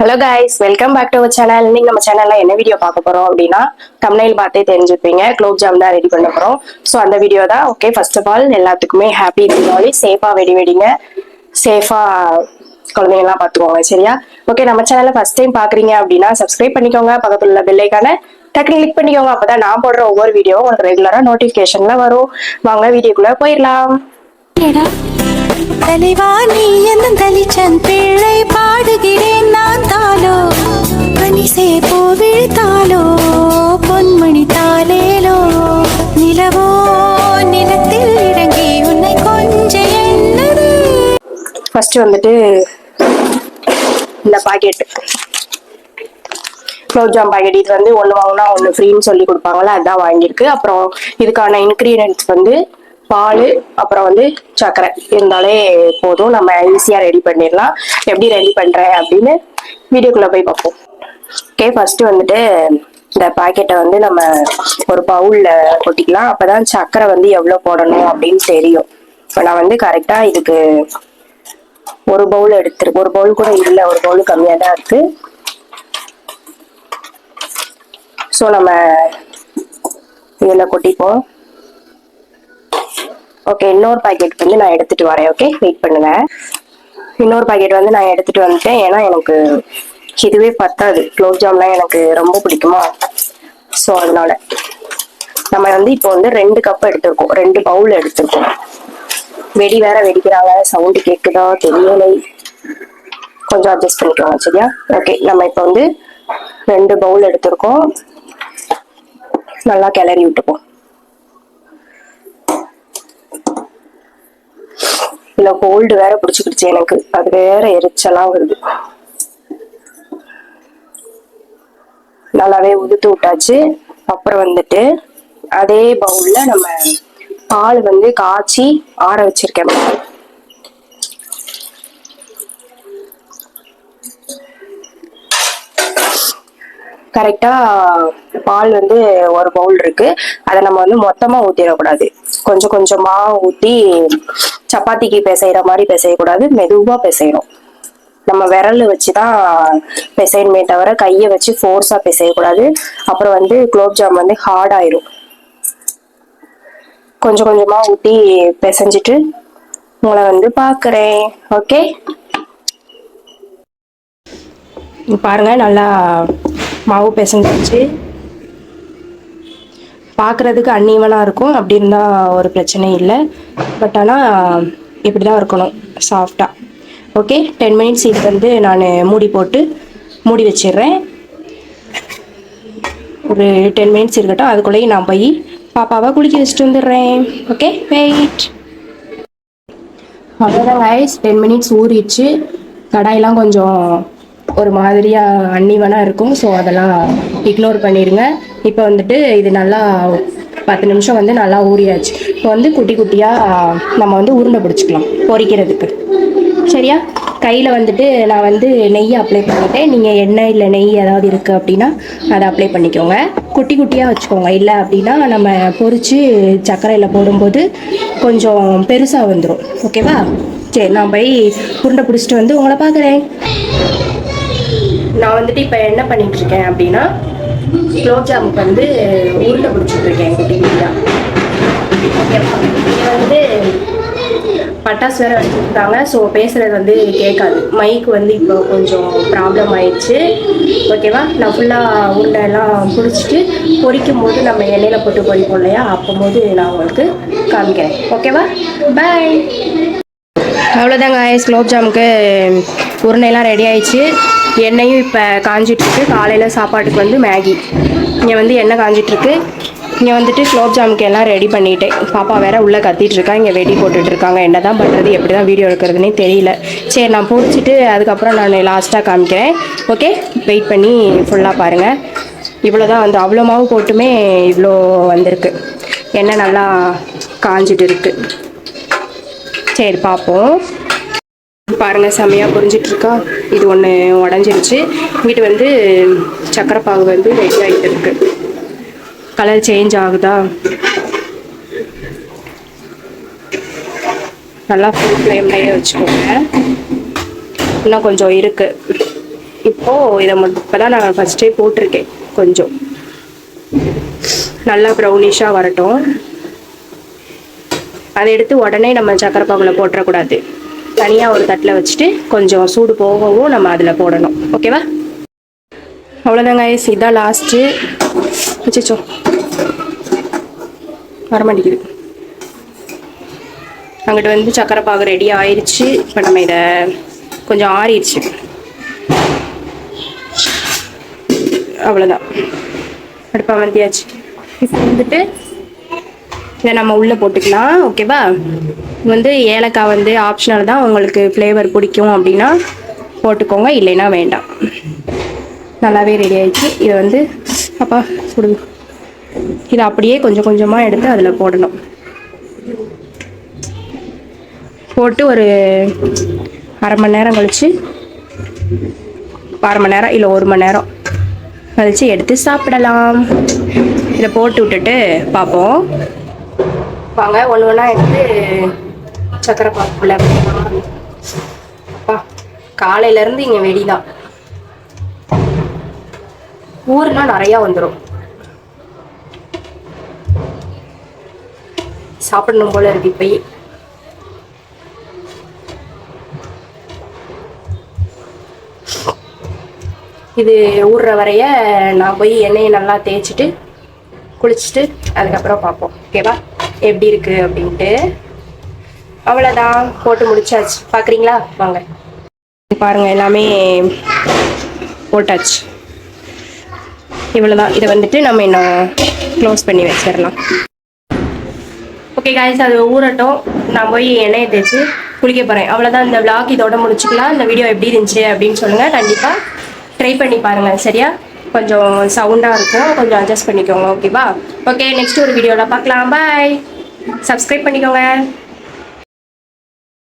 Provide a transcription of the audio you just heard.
Hello guys welcome back to our channel இன்னைக்கு நம்ம சேனல்ல என்ன வீடியோ பார்க்க போறோம் அப்படின்னா தமிழில் பார்த்தே தெரிஞ்சுப்பீங்க. குலோப் ஜாம் தான் ரெடி பண்ண போறோம். ஸோ அந்த வீடியோ தான் ஓகே ஃபர்ஸ்ட் ஆஃப் ஆல் எல்லாத்துக்குமே ஹாப்பி தீபாவளி. சேஃபா வெடி வெடிங்க. சேஃபா குழந்தைங்கலாம் பார்த்துக்கோங்க சரியா? ஓகே நம்ம சேனல்ல ஃபர்ஸ்ட் டைம் பாக்குறீங்க அப்படின்னா சப்ஸ்கிரைப் பண்ணிக்கோங்க. பக்கத்துல உள்ள பெல்லைக்கான டக்குனு கிளிக் பண்ணிக்கோங்க. அப்பதான் நான் போடுற ஒவ்வொரு வீடியோ உங்களுக்கு ரெகுலரா நோட்டிபிகேஷன்ல வரும். வாங்க வீடியோக்குள்ள போயிடலாம். தலைவா நீ என்னும் தலிச்சன் பிள்ளை பாடுகிறேன் நான் தாலோ பனிசே போ பொன்மணி தாலேலோ நிலவோ நிலத்தில் இறங்கி உன்னை கொஞ்ச என்னது? ஃபர்ஸ்ட் வந்துட்டு இந்த பாக்கெட் குலோப்ஜாம் பாக்கெட் இது வந்து ஒன்று வாங்கினா ஒன்று ஃப்ரீன்னு சொல்லி கொடுப்பாங்களா அதான் வாங்கியிருக்கு. அப்புறம் இதுக்கான இன்க்ரீடியன்ட்ஸ் வந்து பால் அப்புறம் வந்து சர்க்கரை இருந்தாலே போதும். நம்ம ஈஸியாக ரெடி பண்ணிடலாம். எப்படி ரெடி பண்ணுறேன் அப்படின்னு வீடியோக்குள்ளே போய் பார்ப்போம். ஓகே ஃபர்ஸ்ட் வந்துட்டு இந்த பாக்கெட்டை வந்து நம்ம ஒரு பவுலில் கொட்டிக்கலாம். அப்போ தான் சர்க்கரை வந்து எவ்வளோ போடணும் அப்படின்னு தெரியும். இப்போ நான் வந்து கரெக்டாக இதுக்கு ஒரு பவுல் எடுத்துருக்கு ஒரு பவுல் கூட இல்லை. ஒரு பவுல் கம்மியாக தான் இருக்கு. ஸோ நம்ம இதில் கொட்டிப்போம். ஓகே இன்னொரு பாக்கெட் வந்து நான் எடுத்துட்டு வரேன் ஓகே வெயிட் பண்ணுங்க. இன்னொரு பாக்கெட் வந்து நான் எடுத்துட்டு வந்துட்டேன். ஏன்னா எனக்கு இதுவே பத்தாது. குலோப் ஜாம்லாம் எனக்கு ரொம்ப பிடிக்குமா? ஸோ அதனால. நம்ம வந்து இப்போ வந்து ரெண்டு கப் எடுத்திருக்கோம். ரெண்டு பவுல் எடுத்திருக்கோம். வெடி வேற வெடிக்கிறாங்க. சவுண்டு கேட்குதா தெரியலை. கொஞ்சம் அட்ஜஸ்ட் பண்ணிக்கோங்க சரியா? ஓகே நம்ம இப்போ வந்து ரெண்டு பவுல் எடுத்திருக்கோம். நல்லா கிளறி விட்டுப்போம். இல்ல கோல்டு வேற பிடிச்சிக்கிடுச்சு எனக்கு. அது வேற எரிச்சலா வருது. நல்லாவே உதுத்து விட்டாச்சு. அப்புறம் வந்துட்டு அதே பவுல்ல நம்ம பால் வந்து காய்ச்சி ஆற வச்சிருக்கேன். பால். கரெக்டா பால் வந்து ஒரு பவுல் இருக்கு. அதை நம்ம வந்து மொத்தமா ஊத்திடக்கூடாது. கொஞ்சம் கொஞ்சமா ஊத்தி சப்பாத்திக்கு பிசைகிற மாதிரி பிசையக்கூடாது மெதுவாக பிசையணும். நம்ம விரல் வச்சுதான் பிசையணுமே தவிர கையை வச்சு ஃபோர்ஸாக பிசையக்கூடாது. அப்புறம் வந்து குலோப்ஜாம் வந்து ஹார்ட் ஆயிரும். கொஞ்சம் கொஞ்சமாக ஊட்டி பிசைஞ்சிட்டு உங்களை வந்து பார்க்குறேன். ஓகே பாருங்க நல்லா மாவு பிசைஞ்சிச்சு பார்க்குறதுக்கு அன்னீவனாக இருக்கும். அப்படி இருந்தால் ஒரு பிரச்சனை இல்லை. பட் ஆனால் இப்படி தான் இருக்கணும். சாஃப்டாக ஓகே டென் மினிட்ஸ் இது வந்து நான் மூடி போட்டு மூடி வச்சிடுறேன். ஒரு டென் மினிட்ஸ் இருக்கட்டும். அதுக்குள்ளேயும் நான் போய் பாப்பாவை குளிக்க வச்சுட்டு வந்துடுறேன். ஓகே வெயிட் அவ்வளோதான் ஐஸ் டென் மினிட்ஸ் ஊறிடுச்சு. கடாயெல்லாம் கொஞ்சம் ஒரு மாதிரியாக அன்னிவனாக இருக்கும். ஸோ அதெல்லாம் இக்னோர் பண்ணிடுங்க இப்போ வந்துட்டு இது நல்லா பத்து நிமிஷம் வந்து நல்லா ஊறியாச்சு. இப்போ வந்து குட்டி குட்டியாக நம்ம வந்து உருண்டை பிடிச்சிக்கலாம் பொரிக்கிறதுக்கு சரியா? கையில் வந்துட்டு நான் வந்து நெய் அப்ளை பண்ணிட்டேன். நீங்கள் எண்ணெய் இல்லை நெய் ஏதாவது இருக்குது அப்படின்னா அதை அப்ளை பண்ணிக்கோங்க. குட்டி குட்டியாக வச்சுக்கோங்க. இல்லை அப்படின்னா நம்ம பொரித்து சர்க்கரையில் போடும்போது கொஞ்சம் பெருசாக வந்துடும் ஓகேவா சரி நான் போய் உருண்டை பிடிச்சிட்டு வந்து உங்களை பார்க்குறேன். நான் வந்துட்டு இப்போ என்ன பண்ணிட்டு இருக்கேன் அப்படின்னா குலோப் ஜாமுக்கு வந்து உருண்டை பிடிச்சிட்டு இருக்கேன் குட்டி குட்டியாக வந்து பட்டாசு வேறு வச்சுருக்காங்க ஸோ பேசுறது வந்து கேட்காது. மைக் வந்து இப்போ கொஞ்சம் ப்ராப்ளம் ஆயிடுச்சு. ஓகேவா நான் ஃபுல்லாக உருண்டை எல்லாம் பிடிச்சிட்டு பொரிக்கும் போது நம்ம எண்ணெயில் போட்டு பொரிப்போம் இல்லையா? அப்போது நான் உங்களுக்கு காமிக்கிறேன். ஓகேவா பாய் அவ்வளோதாங்க ஐஸ் குலோப் ஜாமுக்கு உருண்டையெல்லாம் ரெடி ஆயிடுச்சு. எண்ணெயும் இப்போ காஞ்சிட்ருக்கு காலையில் சாப்பாட்டுக்கு வந்து மேகி. இங்கே வந்து எண்ணெய் காஞ்சிட்ருக்கு இங்கே வந்துட்டு குலோப் ஜாமுக்கு எல்லாம் ரெடி பண்ணிட்டேன். பாப்பா வேற உள்ளே கத்திட்டு இருக்கா. இங்கே வெடி போட்டுட்டு இருக்காங்க. என்ன தான் பண்ணுறது எப்படி தான் வீடியோ எடுக்கிறதுனே தெரியல. சரி நான் பிடிச்சிட்டு அதுக்கப்புறம் நான் லாஸ்ட்டாக காமிக்கிறேன். ஓகே வெயிட் பண்ணி ஃபுல்லாக பாருங்கள் இவ்வளோ தான் வந்து. அவ்வளோ மாவு போட்டுமே இவ்வளோ வந்திருக்கு. எண்ணெய் நல்லா காஞ்சிட்டு இருக்குது சரி பார்ப்போம் பாருங்க செம்மையாக புரிஞ்சிட்டு இருக்கா? இது ஒன்று உடஞ்சிருச்சு. வீட்டு வந்து சக்கரை பாகு வந்து ரெடி ஆகிட்டு இருக்கு. கலர் சேஞ்ச் ஆகுதா? நல்லா ஃபுல் ஃப்ளேம்லேயே வச்சுக்கோங்க. இன்னும் கொஞ்சம் இருக்கு. இப்போது இதை இப்போ தான் நான் ஃபஸ்ட்டே போட்டிருக்கேன் கொஞ்சம். நல்லா ப்ரௌனிஷாக வரட்டும். அதை எடுத்து உடனே நம்ம சக்கரை பாகுல போட்டுறக்கூடாது. தனியாக ஒரு தட்டில் வச்சுட்டு கொஞ்சம் சூடு போகவும் நம்ம அதில் போடணும். ஓகேவா? அவ்வளோதாங்க ஐஸ் இதான் லாஸ்ட்டு வச்சுச்சோ வரமாட்டேங்குது. அங்கிட்டு வந்து சக்கரை பாகு ரெடி ஆயிடுச்சு இப்போ நம்ம இதை கொஞ்சம் ஆறிடுச்சு. அவ்வளோதான் அடுப்பா வந்தியாச்சு இப்போ வந்துட்டு இதை நம்ம உள்ளே போட்டுக்கலாம் ஓகேவா? வந்து ஏலக்காய் வந்து ஆப்ஷனல் தான். உங்களுக்கு ஃப்ளேவர் பிடிக்கும் அப்படின்னா போட்டுக்கோங்க இல்லைன்னா வேண்டாம். நல்லாவே ரெடி ஆயிடுச்சு. இதை வந்து அப்பா சுடு. இதை அப்படியே கொஞ்சம் கொஞ்சமாக எடுத்து அதில் போடணும். போட்டு ஒரு அரை மணி நேரம் கழித்து அரை மணி நேரம் இல்லை ஒரு மணி நேரம் கழித்து எடுத்து சாப்பிடலாம். இதை போட்டு விட்டுட்டு பார்ப்போம். வாங்க ஒன்று ஒன்றா எடுத்து சக்கரை பாக்குள்ள அப்பா காலையிலேருந்து இங்கே வெடிதான். ஊர்னா நிறையா வந்துடும் சாப்பிடணும் போல இருக்கு போய் இது ஊடுற வரைய நான் போய் எண்ணெயை நல்லா தேய்ச்சிட்டு குளிச்சுட்டு அதுக்கப்புறம் பார்ப்போம். ஓகேவா? எப்படி இருக்கு அப்படின்ட்டு. அவ்வளோதான் போட்டு முடிச்சாச்சு. பார்க்குறீங்களா வாங்க. பாருங்க எல்லாமே போட்டாச்சு. இவ்வளோதான் இதை வந்துட்டு நம்ம இன்னும் க்ளோஸ் பண்ணி வச்சிடலாம். ஓகே காய்ஸ் அது ஊறட்டும். நான் போய் எண்ணெயை தேய்ச்சி குளிக்க போகிறேன் அவ்வளோதான் இந்த விளாக் இதோட முடிச்சுக்கலாம். இந்த வீடியோ எப்படி இருந்துச்சு அப்படின்னு சொல்லுங்கள் கண்டிப்பாக ட்ரை பண்ணி பாருங்கள் சரியா? கொஞ்சம் சவுண்டாக இருக்கும். கொஞ்சம் அட்ஜஸ்ட் பண்ணிக்கோங்க ஓகேவா ஓகே நெக்ஸ்ட் ஒரு வீடியோவில் பார்க்கலாம். பாய் சப்ஸ்கிரைப் பண்ணிக்கோங்க.